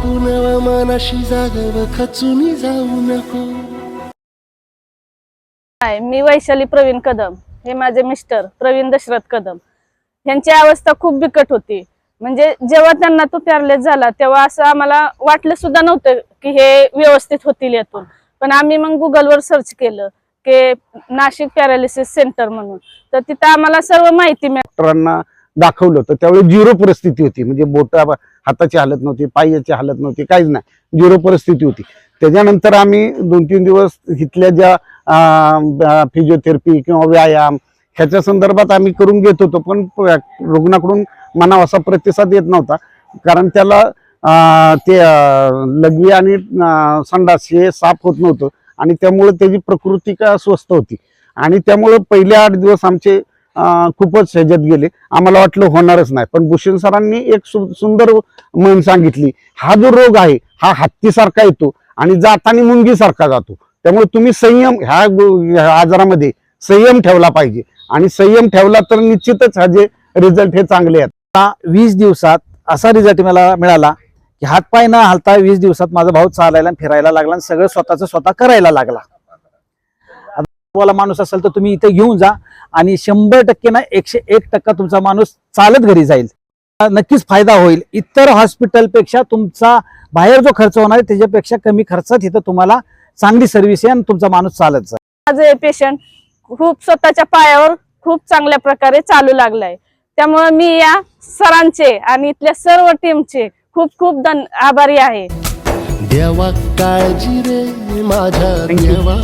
आपण मनाशी जागव खचून जाऊ नको. हाय मी वैशाली प्रवीण कदम. हे माझे मिस्टर प्रवीण दशरथ कदम. यांची अवस्था खूप बिकट होती. म्हणजे जेव्हा त्यांना तो पॅरलेस झाला तेव्हा असं आम्हाला वाटलं सुद्धा नव्हतं की हे व्यवस्थित होतील यातून. पण आम्ही मग गुगलवर सर्च केलं की नाशिक पॅरालिसिस सेंटर म्हणून. तर तिथं आम्हाला सर्व माहिती मिळाली. दाखवलं होतं. त्यावेळी झिरो परिस्थिती होती. म्हणजे बोटा हाताची हालत नव्हती पायाची हालत नव्हती काहीच नाही. झिरो परिस्थिती होती. त्याच्यानंतर आम्ही दोन तीन दिवस इथल्या ज्या फिजिओथेरपी किंवा व्यायाम ह्याच्या संदर्भात आम्ही करून घेत होतो. पण रुग्णाकडून मनाव असा प्रतिसाद येत नव्हता. कारण त्याला ते लघवी आणि संडास हे साफ होत नव्हतं. आणि त्यामुळे त्याची प्रकृती का स्वस्थ होती. आणि त्यामुळे पहिले आठ दिवस आमचे खूपच ह्याच्यात गेले. आम्हाला वाटलं होणारच नाही. पण भूषण सरांनी एक सुंदर म्हण सांगितली. हा जो रोग आहे हा हत्तीसारखा येतो आणि जाताना मुंगीसारखा जातो. त्यामुळे तुम्ही संयम ह्या आजारामध्ये संयम ठेवला पाहिजे. आणि संयम ठेवला तर निश्चितच हा जे रिझल्ट हे चांगले आहेत. वीस दिवसात असा रिझल्ट मला मिळाला की हातपाय न हालता वीस दिवसात माझा भाऊ चालायला आणि फिरायला लागला आणि सगळं स्वतःच स्वतः करायला लागला. तुम्हाला माणूस असेल तर तुम्ही इथे घेऊन जा. आणि शंभर टक्के ना एकशे एक टक्का तुमचा माणूस चालत घरी जाईल. नक्कीच फायदा होईल. इतर हॉस्पिटलपेक्षा तुमचा बाहेर जो खर्च होणार आहे त्याच्यापेक्षा कमी खर्चात इथं तुम्हाला चांगली सर्व्हिस आहे आणि तुमचा माणूस चालत जाईल. माझे पेशंट खूप स्वतःच्या पायावर खूप चांगल्या प्रकारे चालू लागलाय. त्यामुळे मी या सरांचे आणि इथल्या सर्व टीमचे खूप खूप धन आभारी आहे. देवा काळजी रे माझ्या. देवा.